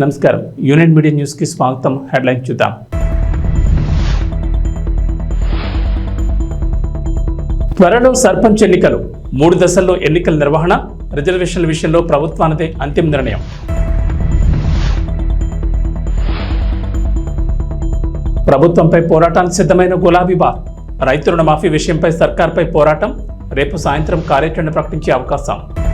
నమస్కారం. Union media న్యూస్కి స్వాగతం. హెడ్లైన్ చూద్దాం. త్వరలో సర్పంచ్ ఎన్నికలు. మూడు దశల్లో ఎన్నికల నిర్వహణ రిజర్వేషన్ల విషయంలో ప్రభుత్వానిదే అంతిమ నిర్ణయం. ప్రభుత్వంపై పోరాటానికి సిద్ధమైన గులాబీ బార్. రైతు రుణమాఫీ విషయంపై సర్కార్పై పోరాటం రేపు సాయంత్రం కార్యాచరణ ప్రకటించే అవకాశం.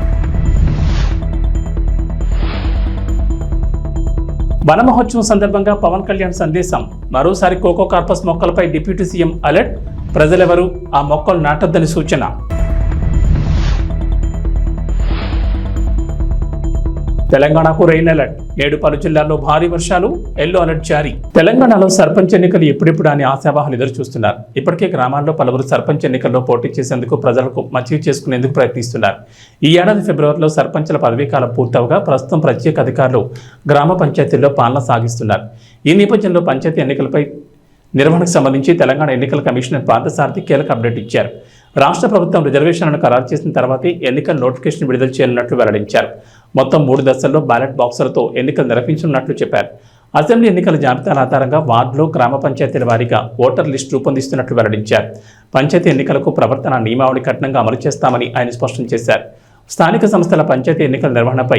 వన మహోత్సవం సందర్భంగా పవన్ కళ్యాణ్ సందేశం. మరోసారి కోకో కార్పస్ మొక్కలపై డిప్యూటీ సీఎం అలర్ట్. ప్రజలెవరూ? ఆ మొక్కలు నాటొద్దని సూచన. తెలంగాణకు రెయిన్ అలర్ట్ ఏడు పలు జిల్లాల్లో భారీ వర్షాలు ఎల్లో అలర్ట్ జారీ. తెలంగాణలో సర్పంచ్ ఎన్నికలు ఎప్పుడెప్పుడు అని ఆశావాహాలు ఎదురు చూస్తున్నారు. ఇప్పటికే గ్రామాల్లో పలువురు సర్పంచ్ ఎన్నికల్లో పోటీ చేసేందుకు ప్రజలకు మచ్చి చేసుకునేందుకు ప్రయత్నిస్తున్నారు. ఈ ఏడాది ఫిబ్రవరిలో సర్పంచుల పదవీకాలం పూర్తవగా ప్రస్తుతం ప్రత్యేక అధికారులు గ్రామ పంచాయతీల్లో పాలన సాగిస్తున్నారు. ఈ నేపథ్యంలో పంచాయతీ ఎన్నికలపై నిర్వహణకు సంబంధించి తెలంగాణ ఎన్నికల కమిషనర్ పార్థసారథి కీలక అప్డేట్ ఇచ్చారు. రాష్ట్ర ప్రభుత్వం రిజర్వేషన్లను ఖరారు చేసిన తర్వాతే ఎన్నికల నోటిఫికేషన్ విడుదల చేయనున్నట్లు వెల్లడించారు. మొత్తం మూడు దశల్లో బ్యాలెట్ బాక్సులతో ఎన్నికలు నిర్వహించనున్నట్లు చెప్పారు. అసెంబ్లీ ఎన్నికల జాబితాల ఆధారంగా వార్డులో గ్రామ పంచాయతీల వారీగా ఓటర్ లిస్టు రూపొందిస్తున్నట్లు వెల్లడించారు. పంచాయతీ ఎన్నికలకు ప్రవర్తన నియమావళి కఠినంగా అమలు చేస్తామని ఆయన స్పష్టం చేశారు. స్థానిక సంస్థల పంచాయతీ ఎన్నికల నిర్వహణపై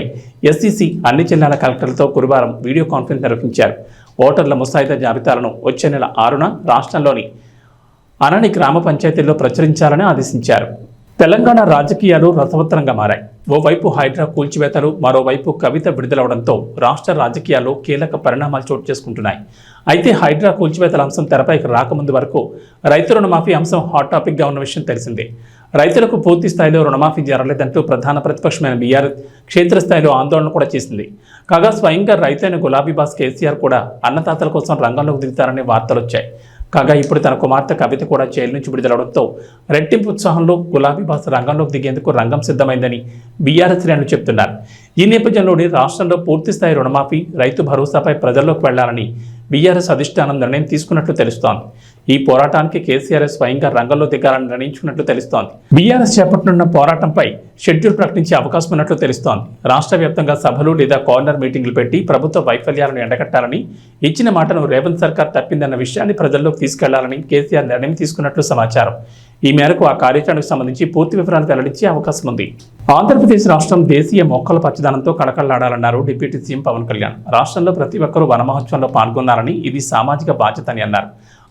ఎస్సీసీ అన్ని జిల్లాల కలెక్టర్లతో గురువారం వీడియో కాన్ఫరెన్స్ నిర్వహించారు. ఓటర్ల ముసాయిదా జాబితాలను వచ్చే నెల ఆరున రాష్ట్రంలోని అనని గ్రామ పంచాయతీల్లో ప్రచురించాలని ఆదేశించారు. తెలంగాణ రాజకీయాలు రసవత్తరంగా మారాయి. ఓవైపు హైడ్రా కూల్చివేతలు మరోవైపు కవిత విడుదలవడంతో రాష్ట్ర రాజకీయాల్లో కీలక పరిణామాలు చోటు చేసుకుంటున్నాయి. అయితే హైడ్రా కూల్చివేతల అంశం తెరపైకి రాకముందు వరకు రైతు రుణమాఫీ అంశం హాట్ టాపిక్గా ఉన్న విషయం తెలిసిందే. రైతులకు పూర్తి స్థాయిలో రుణమాఫీ జరగలేదంటూ ప్రధాన ప్రతిపక్షమైన బీఆర్ క్షేత్రస్థాయిలో ఆందోళన కూడా చేసింది. కాగా స్వయంగా రైతైన గులాబీ బాస్ కేసీఆర్ కూడా అన్నదాతల కోసం రంగంలోకి దిగుతారనే వార్తలు వచ్చాయి కాగా ఇప్పుడు తన కుమార్తె కవిత కూడా జైలు నుంచి విడుదలవడంతో రెట్టింపు ఉత్సాహంలో గులాబీ బాస్ రంగంలోకి దిగేందుకు రంగం సిద్ధమైందని బీఆర్ఎస్ శ్రేణులు చెబుతున్నారు ఈ నేపథ్యంలోనే రాష్ట్రంలో పూర్తిస్థాయి రుణమాఫీ రైతు భరోసాపై ప్రజల్లోకి వెళ్ళాలని బీఆర్ఎస్ అధిష్టానం నిర్ణయం తీసుకున్నట్లు తెలుస్తోంది. ఈ పోరాటానికి కేసీఆర్ స్వయంగా రంగంలో దిగాలని నిర్ణయించుకున్నట్లు తెలుస్తోంది. బీఆర్ఎస్ చేపట్టనున్న పోరాటంపై షెడ్యూల్ ప్రకటించే అవకాశం ఉన్నట్లు తెలుస్తోంది. రాష్ట్ర వ్యాప్తంగా సభలు లేదా కార్నర్ మీటింగ్లు పెట్టి ప్రభుత్వ వైఫల్యాలను ఎండగట్టాలని ఇచ్చిన మాటను రేవంత్ సర్కార్ తప్పిందన్న విషయాన్ని ప్రజల్లోకి తీసుకెళ్ళాలని కేసీఆర్ నిర్ణయం తీసుకున్నట్లు సమాచారం. ఈ మేరకు ఆ కార్యాచరణకు సంబంధించి పూర్తి వివరాలు వెల్లడించే అవకాశం ఉంది. ఆంధ్రప్రదేశ్ రాష్ట్రం దేశీయ మొక్కల పచ్చదనంతో కడకళ్ళాడాలన్నారు డిప్యూటీ సీఎం పవన్ కళ్యాణ్. రాష్ట్రంలో ప్రతి ఒక్కరూ వనమహోత్సవంలో పాల్గొన్నారని ఇది సామాజిక బాధ్యత అని అన్నారు.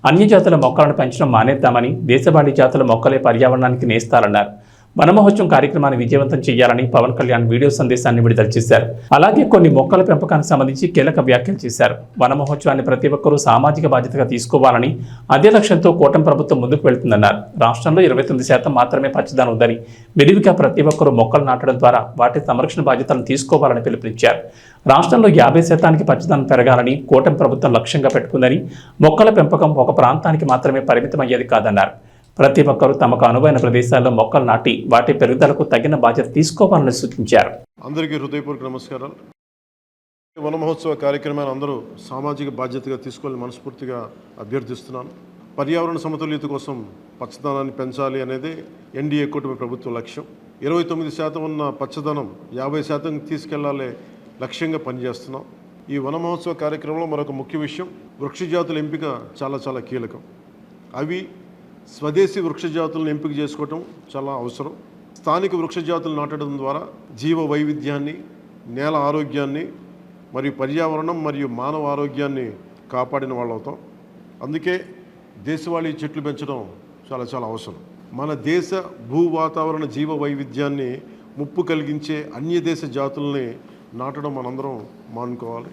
అన్ని జాతుల మొక్కలను పెంచడం మానేద్దామని దేశవాళీ జాతుల మొక్కలే పర్యావరణానికి నేస్తారన్నారు. వనమహోత్సవం కార్యక్రమాన్ని విజయవంతం చేయాలని పవన్ కళ్యాణ్ వీడియో సందేశాన్ని విడుదల చేశారు. అలాగే కొన్ని మొక్కల పెంపకానికి సంబంధించి కీలక వ్యాఖ్యలు చేశారు. వనమహోత్సవాన్ని ప్రతి ఒక్కరూ సామాజిక బాధ్యతగా తీసుకోవాలని అదే లక్ష్యంతో కూటమి ప్రభుత్వం ముందుకు వెళ్తుందన్నారు. రాష్ట్రంలో ఇరవై తొమ్మిది శాతం మాత్రమే పచ్చదనం ఉందని విరివిగా ప్రతి ఒక్కరూ మొక్కలు నాటడం ద్వారా వాటి సంరక్షణ బాధ్యతలను తీసుకోవాలని పిలుపునిచ్చారు. రాష్ట్రంలో యాభై శాతానికి పచ్చదనం పెరగాలని కూటమి ప్రభుత్వం లక్ష్యంగా పెట్టుకుందని మొక్కల పెంపకం ఒక ప్రాంతానికి మాత్రమే పరిమితమయ్యేది కాదన్నారు. ప్రతి ఒక్కరూ తమకు అనువైన ప్రదేశాల్లో మొక్కలు నాటి వాటి పెరుగుదలకు తగిన బాధ్యత తీసుకోవాలని సూచించారు. అందరికీ హృదయపూర్వక నమస్కారాలు. వన మహోత్సవ కార్యక్రమాన్ని అందరూ సామాజిక బాధ్యతగా తీసుకోవాలని మనస్ఫూర్తిగా అభ్యర్థిస్తున్నాను. పర్యావరణ సమతుల్యత కోసం పచ్చదనాన్ని పెంచాలి అనేది ఎన్డీఏ కూటమి ప్రభుత్వ లక్ష్యం. ఇరవై తొమ్మిది శాతం ఉన్న పచ్చదనం యాభై శాతం తీసుకెళ్ళాలే లక్ష్యంగా పనిచేస్తున్నాం. ఈ వన మహోత్సవ కార్యక్రమంలో మరొక ముఖ్య విషయం వృక్షజాతుల ఎంపిక చాలా చాలా కీలకం. అవి స్వదేశీ వృక్ష జాతులను ఎంపిక చేసుకోవటం చాలా అవసరం. స్థానిక వృక్ష జాతులు నాటడం ద్వారా జీవ వైవిధ్యాన్ని నేల ఆరోగ్యాన్ని మరియు పర్యావరణం మరియు మానవ ఆరోగ్యాన్ని కాపాడిన వాళ్ళు అవుతాం అందుకే దేశవాళీ చెట్లు పెంచడం చాలా చాలా అవసరం. మన దేశ భూ వాతావరణ జీవ వైవిధ్యాన్ని ముప్పు కలిగించే అన్య దేశ జాతుల్ని నాటడం మనందరం మానుకోవాలి.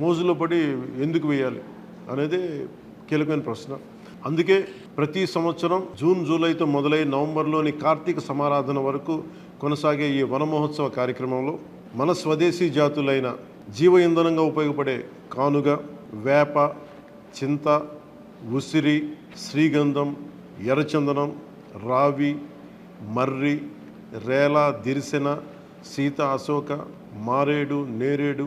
మోజులో పడి ఎందుకు వేయాలి అనేది కీలకమైన ప్రశ్న. అందుకే ప్రతి సంవత్సరం జూన్ జూలైతో మొదలై నవంబర్లోని కార్తీక సమారాధన వరకు కొనసాగే ఈ వన మహోత్సవ కార్యక్రమంలో మన స్వదేశీ జాతులైన జీవ ఇంధనంగా ఉపయోగపడే కానుగ వేప చింత ఉసిరి శ్రీగంధం ఎర్రచందనం రావి మర్రి రేల దిరిసెన సీత అశోక మారేడు నేరేడు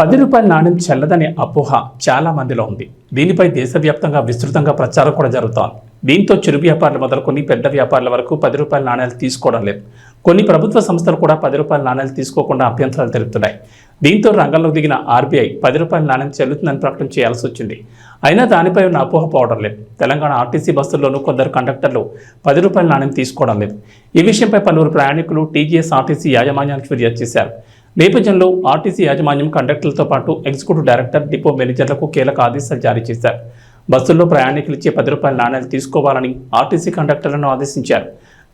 పది రూపాయల నాణ్యం చెల్లదనే అపోహ చాలా మందిలో ఉంది. దీనిపై దేశవ్యాప్తంగా విస్తృతంగా ప్రచారం కూడా జరుగుతోంది. దీంతో చిరు వ్యాపారులు మొదలుకొని పెద్ద వ్యాపారుల వరకు పది రూపాయల నాణ్యాలు తీసుకోవడం లేదు. కొన్ని ప్రభుత్వ సంస్థలు కూడా పది రూపాయల నాణ్యాలు తీసుకోకుండా అభ్యంతరాలు తెలుపుతున్నాయి. దీంతో రంగంలోకి దిగిన ఆర్బీఐ పది రూపాయల నాణ్యం చెల్లుతుందని ప్రకటన చేయాల్సి వచ్చింది. అయినా దానిపై ఉన్న అపోహ పోవడం లేదు. తెలంగాణ ఆర్టీసీ బస్సుల్లోనూ కొందరు కండక్టర్లు పది రూపాయల నాణ్యం తీసుకోవడం లేదు. ఈ విషయంపై పలువురు ప్రయాణికులు టీజీఎస్ ఆర్టీసీ యాజమాన్యానికి ఫిర్యాదు చేశారు. నేపథ్యంలో ఆర్టీసీ యాజమాన్యం కండక్టర్లతో పాటు ఎగ్జిక్యూటివ్ డైరెక్టర్ డిపో మేనేజర్లకు కీలక ఆదేశాలు జారీ చేశారు. బస్సుల్లో ప్రయాణికులు ఇచ్చే పది రూపాయల నాణ్యాలు తీసుకోవాలని ఆర్టీసీ కండక్టర్లను ఆదేశించారు.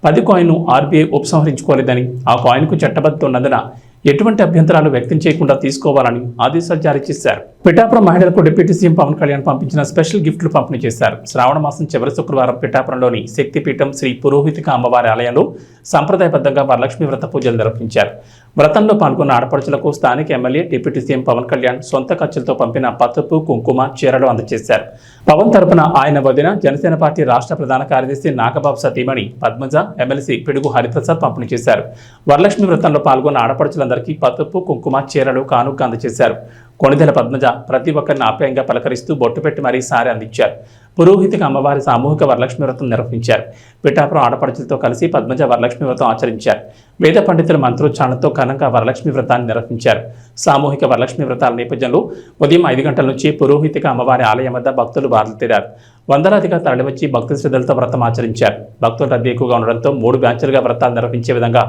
పది కాయిన్ ఆర్బీఐ ఉపసంహరించుకోలేదని ఆ కాయిన్కు చట్టబద్ధత ఉన్నందున ఎటువంటి అభ్యంతరాలు వ్యక్తం చేయకుండా తీసుకోవాలని ఆదేశాలు జారీ చేశారు. పిఠాపురం మహిళలకు డిప్యూటీ సీఎం పవన్ కళ్యాణ్ పంపించిన స్పెషల్ గిఫ్ట్లు పంపిణీ చేశారు. శ్రావణ మాసం చివరి శుక్రవారం పిఠాపురంలోని శక్తిపీఠం శ్రీ పురోహితిక అమ్మవారి ఆలయంలో సంప్రదాయబద్ధంగా వరలక్ష్మి వ్రత పూజలు నిర్వహించారు. వ్రతంలో పాల్గొన్న ఆడపడుచులకు స్థానిక MLA deputy CM Pawan Kalyan సొంత ఖర్చులతో పంపిన పసుపు కుంకుమ చీరలు అందజేశారు. పవన్ తరపున ఆయన వదిన జనసేన పార్టీ రాష్ట్ర ప్రధాన కార్యదర్శి నాగబాబు సతీమణి పద్మజ ఎమ్మెల్సీ పిడుగు హరిప్రసాద్ పంపిణీ చేశారు. వరలక్ష్మి వ్రతంలో పాల్గొన్న ఆడపడుచులందరికీ పసుపు కుంకుమ చీరలు కానుక అందజేశారు. కొణిదెల పద్మజ ప్రతి ఒక్కరిని ఆప్యాయంగా పలకరిస్తూ బొట్టు పెట్టి మరీ సారి అందించారు. పురోహితికి అమ్మవారి సామూహిక వరలక్ష్మి వ్రతం నిర్వహించారు. పిఠాపురం ఆడపడుచులతో కలిసి పద్మజ వరలక్ష్మి వ్రతం ఆచరించారు. వేద పండితుల మంత్రోచ్చారణతో ఘనంగా వరలక్ష్మి వ్రతాన్ని నిర్వహించారు. సామూహిక వరలక్ష్మి వ్రతాల నేపథ్యంలో ఉదయం ఐదు గంటల నుంచి పురోహితిక అమ్మవారి ఆలయం వద్ద భక్తులు బాధలుతీరారు వందలాదిగా తరలివచ్చి భక్తి శ్రద్ధలతో వ్రతం ఆచరించారు. భక్తుల రద్దీ ఎక్కువగా ఉండడంతో మూడు బ్యాచ్లుగా వ్రతాలు నిర్వహించే విధంగా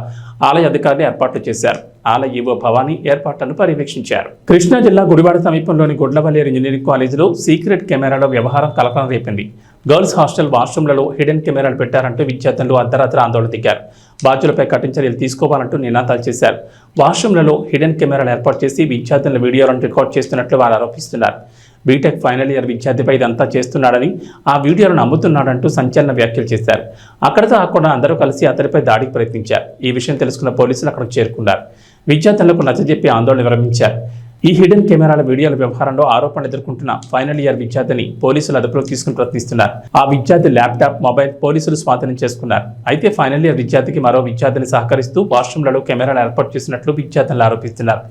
ఆలయ అధికారులు ఏర్పాట్లు చేశారు. ఆలయ ఈవో భవానీ ఏర్పాట్లను పర్యవేక్షించారు. కృష్ణా జిల్లా గుడివాడ సమీపంలోని గుడ్లవల్లేరు ఇంజనీరింగ్ కాలేజీలో సీక్రెట్ కెమెరాల వ్యవహారం కలకలం రేపింది. గర్ల్స్ హాస్టల్ వాష్రూమ్లలో హిడెన్ కెమెరాలు పెట్టారంటూ విద్యార్థులు అర్ధరాత్రి ఆందోళన దిగారు బాధ్యులపై కఠిన చర్యలు తీసుకోవాలంటూ నినాదాలు చేశారు. వాష్రూమ్లలో హిడెన్ కెమెరాలు ఏర్పాటు చేసి విద్యార్థుల వీడియోలను రికార్డ్ చేస్తున్నట్లు వారు ఆరోపిస్తున్నారు. బీటెక్ ఫైనల్ ఇయర్ విద్యార్థిపై ఇదంతా చేస్తున్నాడని ఆ వీడియోలను అమ్ముతున్నాడంటూ సంచలన వ్యాఖ్యలు చేశారు. అక్కడితో ఆకుండా అందరూ కలిసి అతడిపై దాడికి ప్రయత్నించారు. ఈ విషయం తెలుసుకున్న పోలీసులు అక్కడికి చేరుకున్నారు. విద్యార్థులకు నచ్చజెప్పి ఆందోళన విరమించారు. ఈ హిడెన్ కెమెరాల వీడియోల వ్యవహారంలో ఆరోపణలు ఎదుర్కొంటున్న ఫైనల్ ఇయర్ విద్యార్థిని పోలీసులు అదుపులోకి తీసుకుని ప్రయత్నిస్తున్నారు ఆ విద్యార్థి ల్యాప్టాప్ మొబైల్ పోలీసులు స్వాధీనం చేసుకున్నారు. అయితే ఫైనల్ ఇయర్ విద్యార్థికి మరో విద్యార్థిని సహకరిస్తూ వాష్రూమ్లలో కెమెరాలు ఏర్పాటు చేసినట్లు విద్యార్థులు ఆరోపిస్తున్నారు.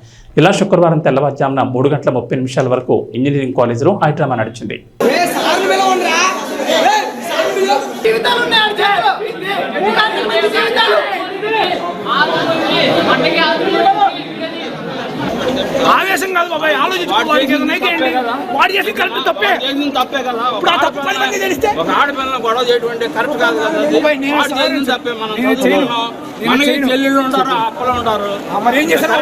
ఇలా శుక్రవారం తెల్లవారుజామున మూడు గంటల ముప్పై నిమిషాల వరకు ఇంజనీరింగ్ కాలేజీలో హైడ్రామా నడిచింది. జీవితాలు ఉన్నాయి ఆడ చేతిలో. మూడాది మంది జీవితాలు. ఆవేశం కాదు బాబాయ్ ఆలోచించుకో వాడికి ఏదైనా అయితే ఏంటి? వాడు చేసి కరెక్ట్ తప్పే. తప్పే కదా. ఇప్పుడు ఆ తప్పు పది మంది తెలిస్తే? ఒక ఆడపిల్లని గొడవ చేయడం అంటే కరెక్ట్ కాదు కదా తప్పే మనం మనకి. చెల్లెళ్ళు ఉంటారు అప్పలు ఉంటారు. ఏం చేశారు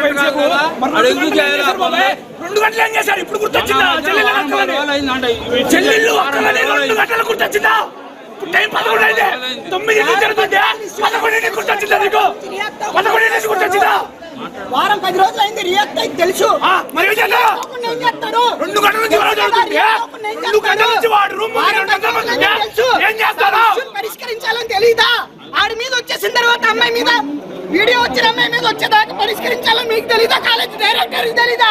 రెండు గంటలు ఏం చేశారు ఇప్పుడు గుర్తొచ్చిందా? చెల్లెళ్ళు అక్కలని. రెండు. గంటలు గుర్తొచ్చిందా? టైం పదకొండు అయితే తొమ్మిది గుర్తొచ్చిందా నీకు? పదకొండింటికి గుర్తొచ్చిందా? వారం పది రోజులు అయింది రియాక్ట్ అయింది తెలుసు. ఆ, మరి ఏం చేస్తారు? రెండు గంటల నుంచి జరుగుతుంది? రెండు గంటల నుంచి వాడు రూమ్. ఏం పరిష్కరించాలని తెలీదా? ఆడి మీద వచ్చేసిన తర్వాత అమ్మాయి మీద వీడియో వచ్చిన అమ్మాయి మీద వచ్చేదాకా పరిష్కరించాలని మీకు తెలీదా? కాలేజ్ డైరెక్టర్ తెలీదా?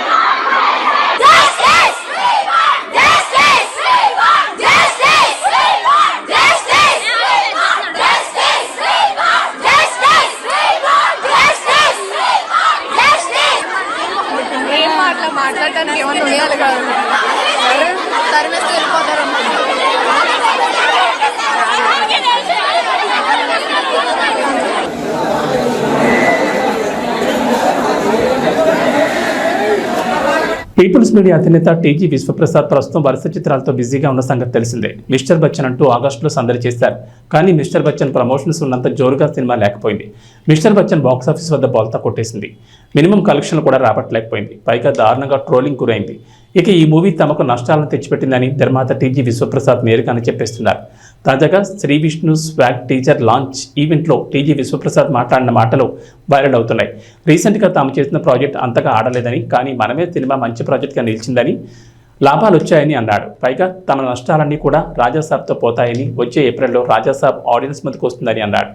పీపుల్స్ మీడియా అధినేత టీజీ విశ్వప్రసాద్ ప్రస్తుతం వరుస చిత్రాలతో బిజీగా ఉన్న సంగతి తెలిసిందే. మిస్టర్ బచ్చన్ అంటూ ఆగస్టులో సందడి చేశారు. కానీ మిస్టర్ బచ్చన్ ప్రమోషన్స్ ఉన్నంత జోరుగా సినిమా లేకపోయింది. మిస్టర్ బచ్చన్ బాక్సాఫీస్ వద్ద బోల్తా కొట్టేసింది. మినిమం కలెక్షన్లు కూడా రాబట్టలేకపోయింది. పైగా దారుణంగా ట్రోలింగ్ గురైంది. ఇక ఈ మూవీ తమకు నష్టాలను తెచ్చిపెట్టిందని నిర్మాత టీజీ విశ్వప్రసాద్ నేరుగానే చెప్పేస్తున్నారు. తాజాగా Sree Vishnu Swag teaser launch ఈవెంట్లో టీజీ విశ్వప్రసాద్ మాట్లాడిన మాటలు వైరల్ అవుతున్నాయి. రీసెంట్గా తాము చేసిన ప్రాజెక్ట్ అంతగా ఆడలేదని కానీ మనమే సినిమా మంచి ప్రాజెక్ట్గా నిలిచిందని లాభాలు వచ్చాయని అన్నాడు. పైగా తన నష్టాలన్నీ కూడా రాజాసాబ్తో పోతాయని వచ్చే ఏప్రిల్లో రాజాసాబ్ ఆడియన్స్ ముందుకు వస్తుందని అన్నాడు.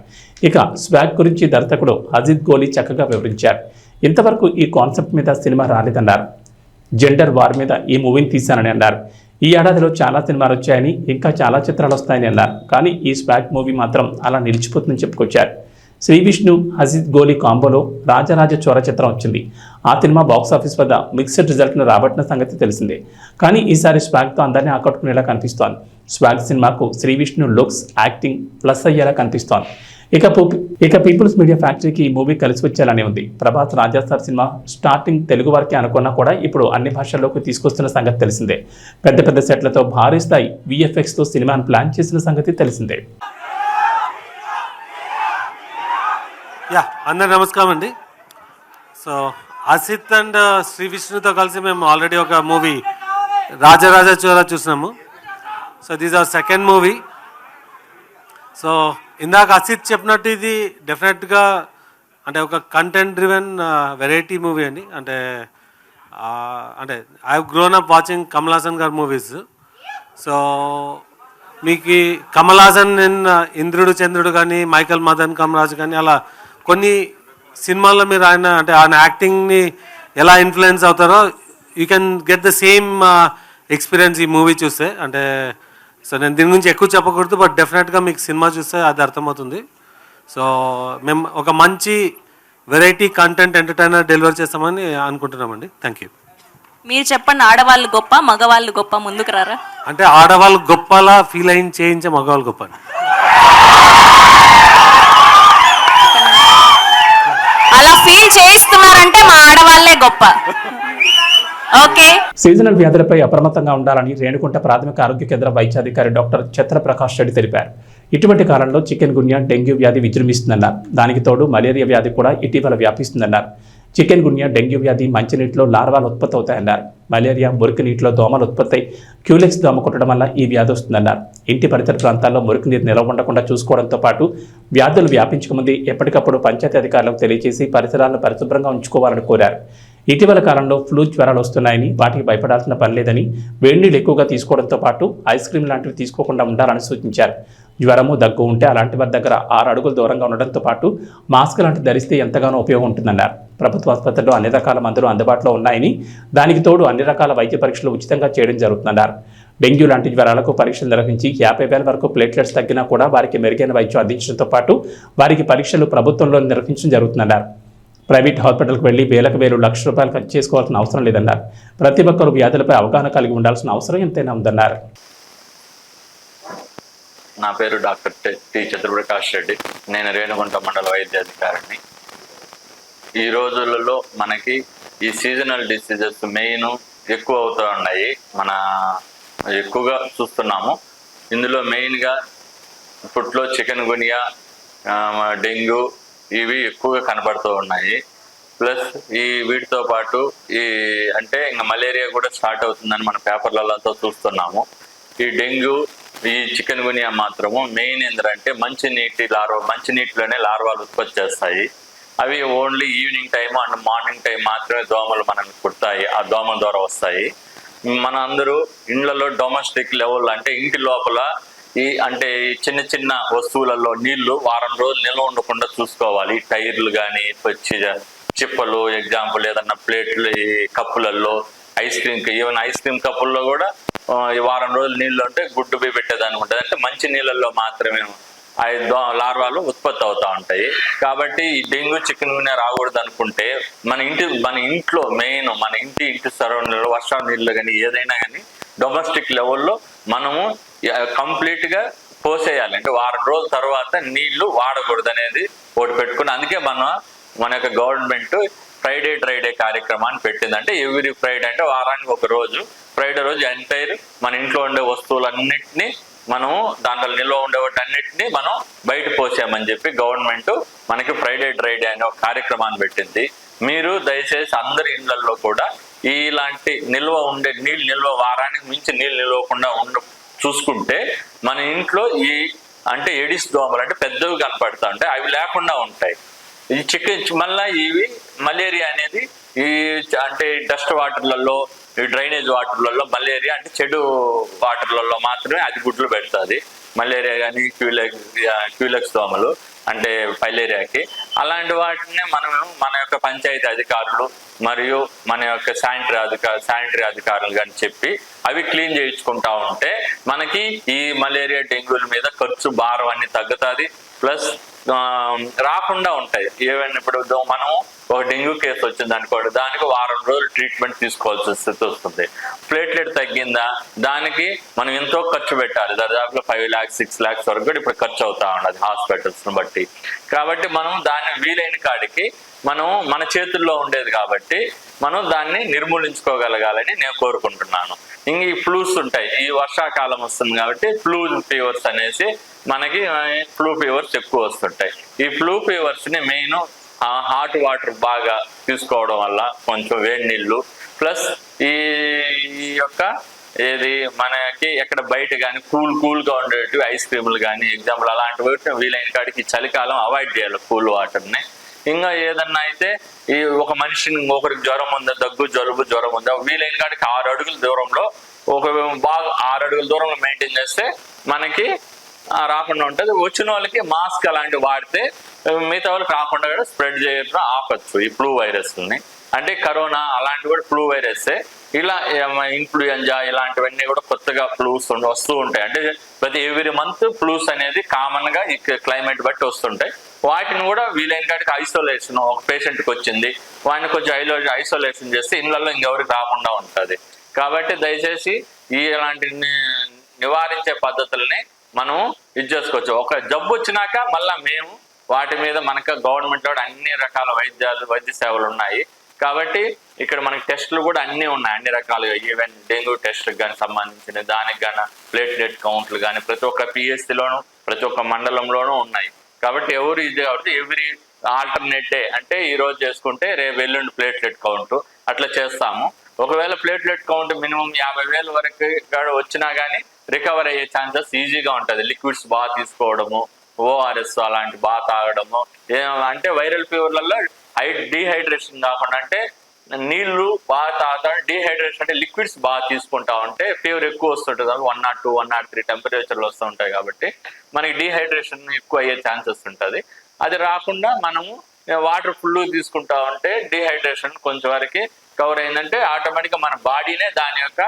ఇక స్వాగ్ గురించి దర్శకుడు అజిత్ గోలీ చక్కగా వివరించారు. ఇంతవరకు ఈ కాన్సెప్ట్ మీద సినిమా రాలేదన్నారు. జెండర్ వార్ మీద ఈ మూవీని తీశానని అన్నారు. ఈ ఏడాదిలో చాలా సినిమాలు వచ్చాయని ఇంకా చాలా చిత్రాలు వస్తాయని అన్నారు. కానీ ఈ స్వాగ్ మూవీ మాత్రం అలా నిలిచిపోతుందని చెప్పుకొచ్చారు. శ్రీ విష్ణు అజిత్ గోలీ కాంబోలో రాజరాజ చోర చిత్రం వచ్చింది. ఆ సినిమా బాక్సాఫీస్ వద్ద మిక్స్డ్ రిజల్ట్ను రాబట్టిన సంగతి తెలిసిందే. కానీ ఈసారి స్వాగ్తో అందరినీ ఆకట్టుకునేలా కనిపిస్తోంది. స్వాగ్ సినిమాకు Sree Vishnu looks acting plus అయ్యేలా కనిపిస్తోంది. ఇక ఇక పీపుల్స్ మీడియా ఫ్యాక్టరీకి ఈ మూవీ కలిసి వచ్చేలానే ఉంది. ప్రభాస్ రాజాసార్ సినిమా స్టార్టింగ్ తెలుగు వారికి అనుకున్నా కూడా ఇప్పుడు అన్ని భాషల్లోకి తీసుకొస్తున్న సంగతి తెలిసిందే. పెద్ద పెద్ద సెట్లతో భారీ స్థాయి విఎఫ్ఎక్స్తో సినిమాను ప్లాన్ చేసిన సంగతి తెలిసిందే. యా అందరు నమస్కారం అండి. సో అసిత్ అండ్ శ్రీ విష్ణుతో కలిసి మేము ఆల్రెడీ ఒక మూవీ రాజరాజ చోర Chora. So this are second movie so ఇందాక అసిత్ చెప్పినట్టు ఇది డెఫినెట్గా అంటే ఒక కంటెంట్ డ్రివెన్ వెరైటీ మూవీ అండి. అంటే అంటే I grown up watching Kamal Haasan గారి మూవీస్ సో మీకు కమల్ హాసన్ ఇంద్రుడు చంద్రుడు కానీ మైకల్ మదన్ కమరాజ్ కానీ అలా కొన్ని సినిమాల్లో మీరు ఆయన అంటే ఆయన యాక్టింగ్ని ఎలా ఇన్ఫ్లుయెన్స్ అవుతారో you can get the same experience ఈ మూవీ చూస్తే. అంటే సో నేను దీని గురించి ఎక్కువ చెప్పకూడదు బట్ డెఫినెట్గా మీకు సినిమా చూస్తే అది అర్థమవుతుంది. సో మేము ఒక మంచి వెరైటీ కంటెంట్ ఎంటర్టైనర్ డెలివర్ చేస్తామని అనుకుంటున్నామండి. థ్యాంక్ యూ మీరు చెప్పండి ఆడవాళ్ళు గొప్ప మగవాళ్ళు గొప్ప ముందుకు రారా? అంటే ఆడవాళ్ళు గొప్పలా ఫీల్ అయిన చేయించే మగవాళ్ళు గొప్ప అలా ఫీల్ చేయిస్తున్నారంటే మా ఆడవాళ్ళే గొప్ప. సీజనల్ వ్యాధులపై అప్రమత్తంగా ఉండాలని రేణుకుంట ప్రాథమిక ఆరోగ్య కేంద్ర వైద్యాధికారి డాక్టర్ ఛత్రప్రకాష్ రెడ్డి తెలిపారు. ఇటువంటి కాలంలో చికెన్ గున్యా డెంగ్యూ వ్యాధి విజృంభిస్తుందన్నారు. దానికి తోడు మలేరియా వ్యాధి కూడా ఇటీవల వ్యాపిస్తుందన్నారు. చికెన్ గున్యా డెంగ్యూ వ్యాధి మంచినీటిలో లార్వాలు ఉత్పత్తి అవుతాయన్నారు మలేరియా మురికి నీటిలో దోమలు ఉత్పత్తి క్యూలెక్స్ దోమ కుట్టడం వల్ల ఈ వ్యాధి వస్తుందన్నారు. ఇంటి పరిసర ప్రాంతాల్లో మురికి నీరు నిలవ ఉండకుండా చూసుకోవడంతో పాటు వ్యాధులు వ్యాపించకముందే ఎప్పటికప్పుడు పంచాయతీ అధికారులకు తెలియజేసి పరిసరాలను పరిశుభ్రంగా ఉంచుకోవాలని కోరారు. ఇటీవల కాలంలో ఫ్లూ జ్వరాలు వస్తున్నాయని వాటికి భయపడాల్సిన పని లేదని వేడి నీళ్ళు ఎక్కువగా తీసుకోవడంతో పాటు ఐస్ క్రీమ్ లాంటివి తీసుకోకుండా ఉండాలని సూచించారు. జ్వరము దగ్గు ఉంటే అలాంటి వారి దగ్గర ఆరు అడుగులు దూరంగా ఉండడంతో పాటు మాస్క్ లాంటివి ధరిస్తే ఎంతగానో ఉపయోగం ఉంటుందన్నారు. ప్రభుత్వ ఆసుపత్రుల్లో అన్ని రకాల మందులు అందుబాటులో ఉన్నాయని దానికి తోడు అన్ని రకాల వైద్య పరీక్షలు ఉచితంగా చేయడం జరుగుతుందన్నారు. డెంగ్యూ లాంటి జ్వరాలకు పరీక్షలు నిర్వహించి యాభై వేల వరకు ప్లేట్లెట్స్ తగ్గినా కూడా వారికి మెరుగైన వైద్యం అందించడంతో పాటు వారికి పరీక్షలు ప్రభుత్వంలో నిర్వహించడం జరుగుతుందన్నారు. ప్రైవేట్ హాస్పిటల్కి వెళ్ళి వేలకు వేలు లక్ష రూపాయలు ఖర్చు చేసుకోవాల్సిన అవసరం లేదన్నారు. ప్రతి ఒక్కరు వ్యాధులపై అవగాహన కలిగి ఉండాల్సిన అవసరం ఎంతైనా ఉందన్నారు. నా పేరు డాక్టర్ టి- చంద్రప్రకాష్ రెడ్డి. నేను రేణుగుంట మండల వైద్యాధికారిని ఈ రోజులలో మనకి ఈ సీజనల్ డిసీజెస్ మెయిన్ ఎక్కువ అవుతూ ఉన్నాయి. మన ఎక్కువగా చూస్తున్నాము. ఇందులో మెయిన్గా ఫుట్లో చికెన్ గునియా డెంగ్యూ ఇవి ఎక్కువగా కనబడుతూ ఉన్నాయి. ప్లస్ ఈ వీటితో పాటు ఈ అంటే ఇంకా మలేరియా కూడా స్టార్ట్ అవుతుందని మన పేపర్లలో చూస్తున్నాము. ఈ డెంగ్యూ ఈ చికెన్ గునియా మాత్రము మెయిన్ ఏంటంటే మంచి నీటి లార్వా మంచి నీటిలోనే లార్వాలు ఉత్పత్తి చేస్తాయి. అవి only evening time and morning time మాత్రమే దోమలు మనకు కుడతాయి ఆ దోమల ద్వారా వస్తాయి. మన అందరూ ఇండ్లలో డొమెస్టిక్ లెవెల్ అంటే ఇంటి లోపల ఈ అంటే చిన్న చిన్న వస్తువులలో నీళ్ళు వారం రోజులు నిల్వ ఉండకుండా చూసుకోవాలి. టైర్లు కానీ చిప్పలు ఎగ్జాంపుల్ ఏదన్నా ప్లేట్లు ఈ కప్పులలో ice cream even ice cream కప్పుల్లో కూడా ఈ వారం రోజులు నీళ్ళు ఉంటే గుడ్డు పోయి పెట్టేదానికి ఉంటుంది. అంటే మంచి నీళ్ళల్లో మాత్రమే లార్వాలు ఉత్పత్తి అవుతా ఉంటాయి. కాబట్టి ఈ డెంగ్యూ చికెన్ గున్యా రాకూడదు అనుకుంటే మన ఇంటి మన ఇంట్లో మెయిన్ మన ఇంటి ఇంటి సరౌండింగ్లో వర్షం నీళ్ళు కానీ ఏదైనా కానీ డొమెస్టిక్ లెవెల్లో మనము కంప్లీట్గా పోసేయాలి. అంటే వారం రోజుల తర్వాత నీళ్ళు వాడకూడదు అనేది ఒకటి పెట్టుకుని అందుకే మన మన యొక్క గవర్నమెంట్ ఫ్రైడే డ్రైడే కార్యక్రమాన్ని పెట్టిందంటే ఎవ్రీ ఫ్రైడే అంటే వారానికి ఒక రోజు ఫ్రైడే రోజు ఎంటైర్ మన ఇంట్లో ఉండే వస్తువులన్నింటినీ మనము దాంట్లో నిల్వ ఉండే వాటన్నిటిని మనం బయట పోసామని చెప్పి గవర్నమెంట్ మనకి ఫ్రైడే డ్రైడే అనే ఒక కార్యక్రమాన్ని పెట్టింది. మీరు దయచేసి అందరి ఇళ్ళలో కూడా ఇలాంటి నిల్వ ఉండే నీళ్ళు నిల్వ వారానికి మించి నీళ్ళు నిల్వకుండా ఉండ చూసుకుంటే మన ఇంట్లో ఈ అంటే ఎడిస్ దోమలు అంటే పెద్దవి కనపడతా ఉంటాయి. అవి లేకుండా ఉంటాయి. ఈ చికెన్ మళ్ళా ఇవి మలేరియా అనేది ఈ అంటే డస్ట్ వాటర్లలో ఈ డ్రైనేజ్ వాటర్లలో మలేరియా అంటే చెడు వాటర్లలో మాత్రమే అది గుడ్లు పెడుతుంది. మలేరియా కానీ క్యూలెక్స్ క్యూలెక్స్ దోమలు. అంటే ఫైలేరియాకి. అలాంటి వాటిని మనం మన యొక్క పంచాయతీ అధికారులు మరియు మన యొక్క శానిటరీ అధికారు శానిటరీ అధికారులు కానీ చెప్పి అవి క్లీన్ చేయించుకుంటా ఉంటే మనకి ఈ మలేరియా డెంగ్యూల మీద ఖర్చు భారం అన్ని తగ్గుతుంది. ప్లస్ రాకుండా ఉంటాయి. ఏవైనా ఇప్పుడు మనం ఒక డెంగ్యూ కేసు వచ్చింది అనుకోండి దానికి వారం రోజులు ట్రీట్మెంట్ తీసుకోవాల్సిన స్థితి వస్తుంది. ప్లేట్లెట్ తగ్గిందా? దానికి మనం ఎంతో ఖర్చు పెట్టాలి. దాదాపుగా ఫైవ్ ల్యాక్స్ సిక్స్ ల్యాక్స్ వరకు కూడా ఇప్పుడు ఖర్చు అవుతా ఉండదు హాస్పిటల్స్ని బట్టి. కాబట్టి మనం దాన్ని వీలైన కాడికి మనం మన చేతుల్లో ఉండేది కాబట్టి మనం దాన్ని నిర్మూలించుకోగలగాలని నేను కోరుకుంటున్నాను. ఇంక ఈ ఫ్లూస్ ఉంటాయి ఈ వర్షాకాలం వస్తుంది కాబట్టి ఫ్లూ ఫీవర్స్ అనేసి మనకి ఫ్లూ ఫీవర్స్ ఎక్కువ వస్తుంటాయి. ఈ ఫ్లూ ఫీవర్స్ని మెయిన్ హాట్ వాటర్ బాగా తీసుకోవడం వల్ల కొంచెం వేడి నీళ్ళు ప్లస్ ఈ ఈ యొక్క ఏది మనకి ఎక్కడ బయట కానీ కూల్ కూల్గా ఉండేటివి ఐస్ క్రీములు కానీ ఎగ్జాంపుల్ అలాంటివి వీలైన కాడికి చలికాలం అవాయిడ్ చేయాలి కూల్ వాటర్ని. ఇంకా ఏదన్నా అయితే ఈ ఒక మనిషిని ఒకరికి జ్వరం ఉందా దగ్గు జలుబు జ్వరం ఉందా వీలైన కాడికి ఆరు అడుగుల దూరంలో ఒక బాగా ఆరు అడుగుల దూరంలో మెయింటైన్ చేస్తే మనకి రాకుండా ఉంటుంది. వచ్చిన వాళ్ళకి మాస్క్ అలాంటివి వాడితే మిగతా వాళ్ళకి రాకుండా కూడా స్ప్రెడ్ చేయడం ఆపచ్చు ఈ ఫ్లూ వైరస్ని అంటే కరోనా అలాంటివి కూడా ఫ్లూ వైరస్ ఇలా ఇన్ఫ్లుయెంజా ఇలాంటివన్నీ కూడా కొత్తగా ఫ్లూస్ వస్తూ ఉంటాయి. అంటే ప్రతి ఎవ్రీ మంత్ ఫ్లూస్ అనేది కామన్గా ఈ క్లైమేట్ బట్టి వస్తుంటాయి. వాటిని కూడా వీలైన కాడికి ఐసోలేషన్ ఒక పేషెంట్కి వచ్చింది. వాడిని కొంచెం ఐలో ఐసోలేషన్ చేస్తే ఇళ్ళల్లో ఇంకెవరికి రాకుండా ఉంటుంది. కాబట్టి దయచేసి ఈ ఇలాంటి నివారించే పద్ధతుల్ని మనం ఇది చేసుకోవచ్చు. ఒక జబ్బు వచ్చినాక మళ్ళీ మేము వాటి మీద మనకు గవర్నమెంట్ అన్ని రకాల వైద్యాలు వైద్య సేవలు ఉన్నాయి. కాబట్టి ఇక్కడ మనకి టెస్టులు కూడా అన్నీ ఉన్నాయి. అన్ని రకాలుగా ఈవెన్ డెంగ్యూ టెస్ట్ కానీ సంబంధించిన దానికి కానీ ప్లేట్లెట్ కౌంట్లు కానీ ప్రతి ఒక్క పిఎస్సిలోను ప్రతి ఒక్క మండలంలోనూ ఉన్నాయి. కాబట్టి ఎవరు ఇది కాబట్టి ఎవ్రీ ఆల్టర్నేట్ డే అంటే ఈ రోజు చేసుకుంటే రేపు ఎల్లుండి ప్లేట్లెట్ కౌంట్. అట్లా చేస్తాము. ఒకవేళ ప్లేట్లెట్ కౌంట్ మినిమం యాభై వేల వరకు వచ్చినా కానీ రికవర్ అయ్యే ఛాన్సెస్ ఈజీగా ఉంటుంది. లిక్విడ్స్ బాగా తీసుకోవడము ఓఆర్ఎస్ అలాంటి బాగా తాగడము అంటే వైరల్ ఫీవర్లలో హై డీహైడ్రేషన్ కాకుండా అంటే నీళ్ళు బాగా తాగుతా డీహైడ్రేషన్ అంటే లిక్విడ్స్ బాగా తీసుకుంటా ఉంటే ఫీవర్ ఎక్కువ వస్తుంటుంది. One naught two one naught three టెంపరేచర్లు వస్తూ ఉంటాయి కాబట్టి మనకి డీహైడ్రేషన్ ఎక్కువ అయ్యే ఛాన్సెస్ ఉంటుంది అది రాకుండా మనము వాటర్ ఫుల్ తీసుకుంటా ఉంటే డీహైడ్రేషన్ కొంచెం వరకు కవర్ అయిందంటే ఆటోమేటిక్గా మన బాడీనే దాని యొక్క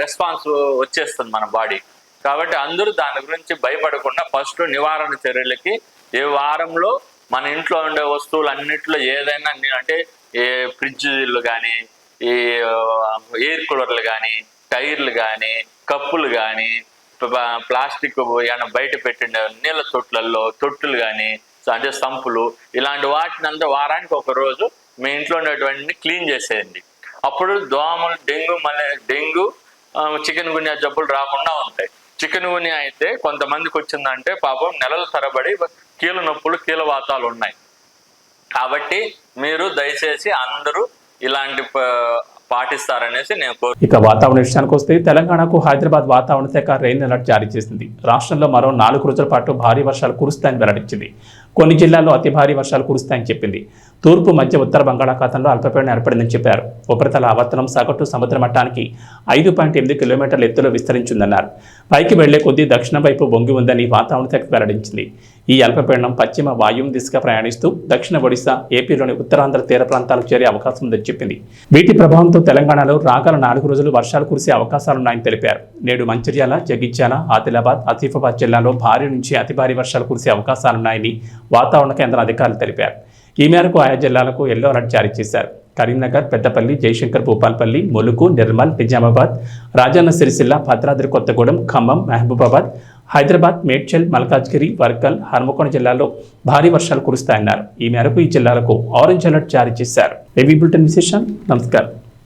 రెస్పాన్స్ వచ్చేస్తుంది మన బాడీ కాబట్టి అందరూ దాని గురించి భయపడకుండా ఫస్ట్ నివారణ చర్యలకి ఏ వారంలో మన ఇంట్లో ఉండే వస్తువులు అన్నింటిలో ఏదైనా అంటే ఏ ఫ్రిడ్జ్లు కానీ ఈ ఎయిర్ కూలర్లు కానీ టైర్లు కానీ కప్పులు కానీ ప్లాస్టిక్ ఏమైనా బయట పెట్టిన నీళ్ళ తొట్లల్లో తొట్టులు కానీ అంటే సంపులు ఇలాంటి వాటిని అంతా వారానికి ఒక రోజు మీ ఇంట్లో ఉండేటువంటి క్లీన్ చేసేయండి. అప్పుడు దోమలు డెంగ్యూ మలే డెంగ్యూ చికెన్ గున్యా జబ్బులు రాకుండా ఉంటాయి. చికెన్ గునియా అయితే కొంతమందికి వచ్చిందంటే పాపం నెలల తరబడి కీళ్ళ నొప్పులు కీళ్ళ వాతాలు ఉన్నాయి. కాబట్టి మీరు దయచేసి అందరూ ఇలాంటి పాటిస్తారనేసి నేను కోరు ఇక వాతావరణ విషయానికి వస్తే తెలంగాణకు హైదరాబాద్ వాతావరణ శాఖ రెయిన్ అలర్ట్ జారీ చేసింది. రాష్ట్రంలో మరో నాలుగు రోజుల పాటు భారీ వర్షాలు కురుస్తాయని వెల్లడించింది. కొన్ని జిల్లాల్లో అతి భారీ వర్షాలు కురుస్తాయని చెప్పింది. తూర్పు మధ్య ఉత్తర బంగాళాఖాతంలో అల్పపీడనం ఏర్పడిందని చెప్పారు. ఉపరితల ఆవర్తనం సగటు సముద్ర మట్టానికి ఐదు పాయింట్ ఎనిమిది కిలోమీటర్ల ఎత్తులో విస్తరించిందన్నారు. పైకి వెళ్ళే కొద్దీ దక్షిణ వైపు బొంగి ఉందని వాతావరణ శాఖ వెల్లడించింది. ఈ అల్పపీడనం పశ్చిమ వాయువు దిశగా ప్రయాణిస్తూ దక్షిణ ఒడిశా ఏపీలోని ఉత్తరాంధ్ర తీర ప్రాంతాలకు చేరే అవకాశం ఉందని చెప్పింది. వీటి ప్రభావంతో తెలంగాణలో రాగల నాలుగు రోజులు వర్షాలు కురిసే అవకాశాలున్నాయని తెలిపారు. నేడు మంచిర్యాల జగిత్యాల ఆదిలాబాద్ ఆసిఫాబాద్ జిల్లాలో భారీ నుంచి అతి భారీ వర్షాలు కురిసే అవకాశాలున్నాయని వాతావరణ కేంద్ర అధికారులు తెలిపారు. ఈ మేరకు ఆయా జిల్లాలకు ఎల్లో అలర్ట్ జారీ చేశారు. కరీంనగర్ పెద్దపల్లి జయశంకర్ భూపాల్పల్లి ములుగు నిర్మల్ నిజామాబాద్ రాజన్న సిరిసిల్ల భద్రాద్రి కొత్తగూడెం ఖమ్మం మహబూబాబాద్ హైదరాబాద్ మేడ్చల్ మల్కాజ్గిరి వర్కల్ హన్మకొండ జిల్లాల్లో భారీ వర్షాలు కురుస్తాయన్నారు. ఈ మేరకు ఈ జిల్లాలకు ఆరెంజ్ అలర్ట్ జారీ చేశారు. ఏవీ బులెటిన్ విశేషం నమస్కారం.